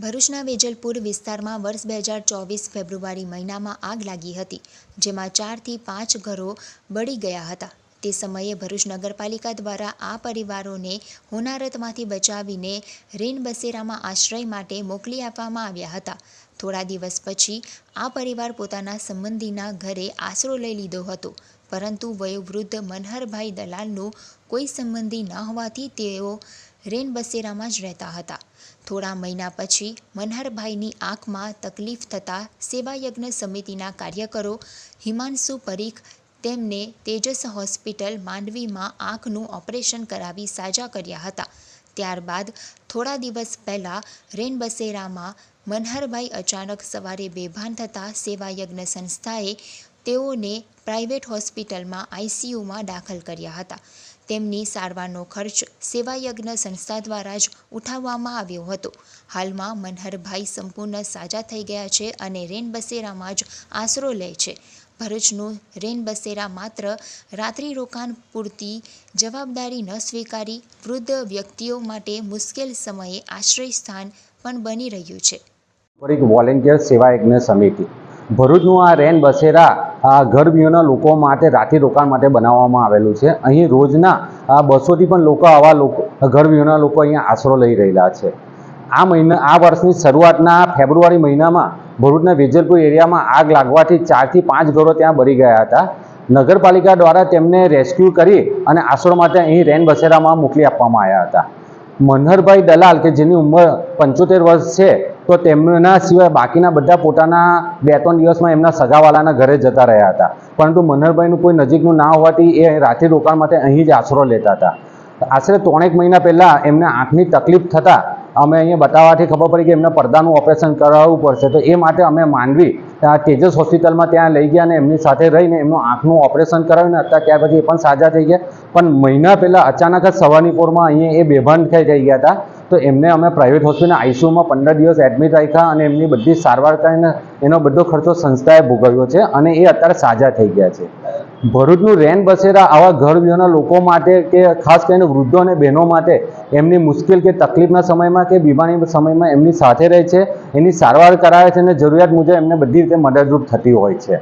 ભરૂચના વેજલપુર વિસ્તારમાં વર્ષ બે હજાર ચોવીસ ફેબ્રુઆરી મહિનામાં આગ લાગી હતી, જેમાં ચારથી પાંચ ઘરો બળી ગયા હતા. તે સમયે ભરૂચ નગરપાલિકા દ્વારા આ પરિવારોને હોનારતમાંથી બચાવીને રેન બસેરામાં આશ્રય માટે મોકલી આપવામાં આવ્યા હતા. થોડા દિવસ પછી આ પરિવાર પોતાના સંબંધીના ઘરે આશરો લઈ લીધો હતો, પરંતુ વયોવૃદ્ધ મનહરભાઈ દલાલનું કોઈ સંબંધી ન હોવાથી તેઓ રેન બસેરામાં જ રહેતા હતા. થોડા મહિના પછી મનહરભાઈની આંખમાં તકલીફ થતાં સેવાયજ્ઞ સમિતિના કાર્યકરો હિમાંશુ પરીખ, તેમને તેજસ હોસ્પિટલ માંડવીમાં આંખનું ઓપરેશન કરાવી સાજા કર્યા હતા. ત્યારબાદ થોડા દિવસ પહેલાં રેન બસેરામાં મનહરભાઈ અચાનક સવારે બેભાન થતાં સેવાયજ્ઞ સંસ્થાએ તેઓને પ્રાઇવેટ હોસ્પિટલમાં આઈસીયુમાં દાખલ કર્યા હતા. તેમની સારવારનો ખર્ચ સેવાયજ્ઞ સંસ્થા દ્વારા જ ઉઠાવવામાં આવ્યો હતો. હાલમાં મનહરભાઈ સંપૂર્ણ સાજા થઈ ગયા છે અને રેનબસેરામાં જ આશરો લે છે. ભરૂચનું રેનબસેરા માત્ર રાત્રિ રોકાણ પૂરતી જવાબદારી ન સ્વીકારી વૃદ્ધ વ્યક્તિઓ માટે મુશ્કેલ સમયે આશ્રય સ્થાન પણ બની રહ્યું છે. વોલેન્ટિયર સેવા યજ્ઞ સમિતિ ભરૂચનું આ રેન બસેરા ઘર વિહોણા લોકો માટે રાત્રિ રોકાણ માટે બનાવવામાં આવેલું છે. અહીં રોજના બસોથી પણ લોકો આવા લોકો વિહોણા લોકો અહીંયા આશરો લઈ રહેલા છે. આ મહિના, આ વર્ષની શરૂઆતના ફેબ્રુઆરી મહિનામાં ભરૂચના વેજલપુર એરિયામાં આગ લાગવાથી ચારથી પાંચ ઘરો ત્યાં બળી ગયા હતા. નગરપાલિકા દ્વારા તેમને રેસ્ક્યુ કરી અને આશરો માટે અહીં રેન બસેરામાં મોકલી આપવામાં આવ્યા હતા. મનહરભાઈ દલાલ, કે જેની ઉંમર પંચોતેર વર્ષ છે, તો તેમના સિવાય બાકીના બધા પોતાના બે ત્રણ દિવસમાં એમના સગાવાલાના ઘરે જતા રહ્યા હતા. પરંતુ મનહરભાઈનું કોઈ નજીકનું ના હોવાથી એ રાત્રિ રોકાણ માટે અહીં જ આશરો લેતા હતા. આશરે ત્રણેક મહિના પહેલાં એમને આંખની તકલીફ થતાં અમે અહીંયા બતાવવાથી ખબર પડી કે એમને પડદાનું ઓપરેશન કરાવવું પડશે. તો એ માટે અમે માંડવી તેજસ હોસ્પિટલમાં ત્યાં લઈ ગયા અને એમની સાથે રહીને એમનું આંખનું ઓપરેશન કરાવ્યું ને અત્યારે ત્યાર પછી એ પણ સાજા થઈ ગયા. પણ મહિના પહેલાં અચાનક જ સવારની પોરમાં અહીંયા એ બેભાન થઈ ગયા હતા. તો એમને અમે પ્રાઇવેટ હોસ્પિટલ આઈસીયુમાં પંદર દિવસ એડમિટ રાખ્યા અને એમની બધી સારવાર કરીને એનો બધો ખર્ચો સંસ્થાએ ભોગવ્યો છે અને એ અત્યારે સાજા થઈ ગયા છે. ભરૂચનું રેન બસેરા આવા ઘર વિહોણા લોકો માટે કે ખાસ કરીને વૃદ્ધો અને બહેનો માટે એમની મુશ્કેલ કે તકલીફના સમયમાં કે બીમારી સમયમાં એમની સાથે રહે છે, એની સારવાર કરાવે છે અને જરૂરિયાત મુજબ એમને બધી રીતે મદદરૂપ થતી હોય છે.